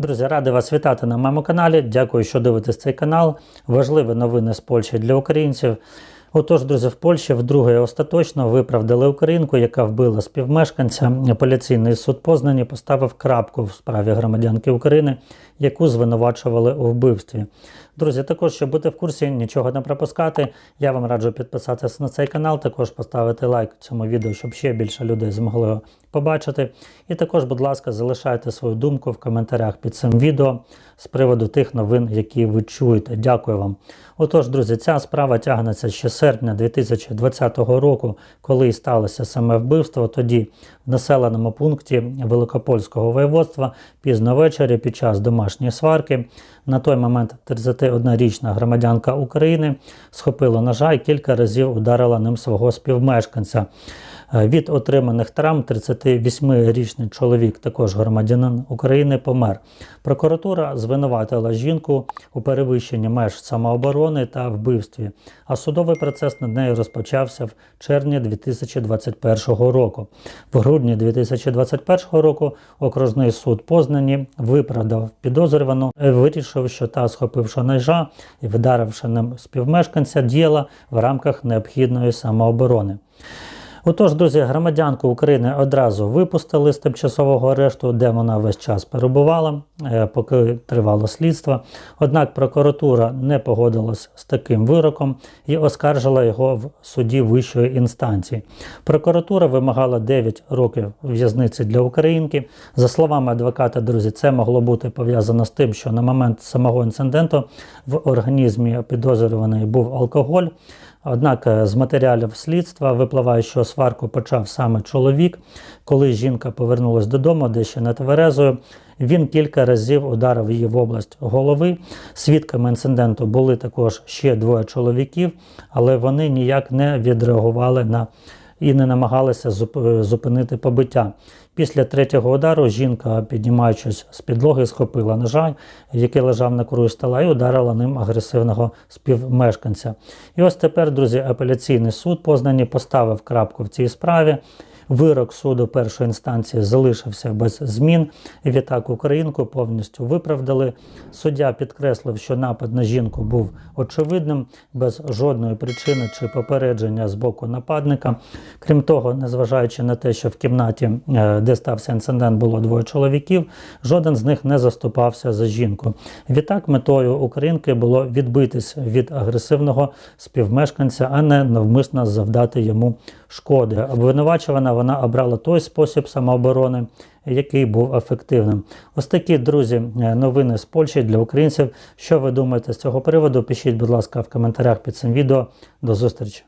Друзі, радий вас вітати на моєму каналі. Дякую, що дивитесь цей канал. Важливі новини з Польщі для українців. Отож, друзі, в Польщі вдруге остаточно виправдали українку, яка вбила співмешканця. Апеляційний суд Познані поставив крапку в справі громадянки України, яку звинувачували у вбивстві. Друзі, також, щоб бути в курсі, нічого не пропускати, я вам раджу підписатися на цей канал, також поставити лайк цьому відео, щоб ще більше людей змогли побачити. І також, будь ласка, залишайте свою думку в коментарях під цим відео з приводу тих новин, які ви чуєте. Дякую вам. Отож, друзі, ця справа тягнеться ще серпня 2020 року, коли сталося саме вбивство. Тоді в населеному пункті Великопольського воєводства пізно ввечері під час домашньої сварки на той момент 31-річна громадянка України схопила ножа і кілька разів ударила ним свого співмешканця. Е, Від отриманих травм 38-річний чоловік, також громадянин України, помер. Прокуратура звинуватила жінку у перевищенні меж самооборони та вбивстві, а судовий процес над нею розпочався в червні 2021 року. В грудні 2021 року окружний суд Познані виправдав підозрювану, е, вирішив, що та, схопивши ножа і вдаривши ним співмешканця, діяла в рамках необхідної самооборони. Отож, друзі, громадянку України одразу випустили з тимчасового арешту, де вона весь час перебувала, е, поки тривало слідство. Однак прокуратура не погодилась з таким вироком і оскаржила його в суді вищої інстанції. Прокуратура вимагала 9 років в'язниці для українки. За словами адвоката, друзі, це могло бути пов'язано з тим, що на момент самого інциденту в організмі підозрюваної був алкоголь. Однак е, з матеріалів слідства випливає, що сварку почав саме чоловік. Коли жінка повернулась додому, де ще не тверезою, він кілька разів ударив її в область голови. Свідками інциденту були також ще двоє чоловіків, але вони ніяк не відреагували на і не намагалися зуп- зупинити побиття. Після третього удару жінка, піднімаючись з підлоги, схопила ножа, який лежав на краю стола, і ударила ним агресивного співмешканця. І ось тепер, друзі, апеляційний суд Познані поставив крапку в цій справі. Вирок суду першої інстанції залишився без змін. І відтак українку повністю виправдали. Суддя підкреслив, що напад на жінку був очевидним, без жодної причини чи попередження з боку нападника. Крім того, незважаючи на те, що в кімнаті, е, де стався інцидент, було двоє чоловіків, жоден з них не заступався за жінку. Відтак, метою українки було відбитись від агресивного співмешканця, а не навмисно завдати йому шкоди. Обвинувачувана вона обрала той спосіб самооборони, який був ефективним. Ось такі друзі, е, новини з Польщі для українців. Що ви думаєте з цього приводу? Пишіть, будь ласка, в коментарях під цим відео. До зустрічі.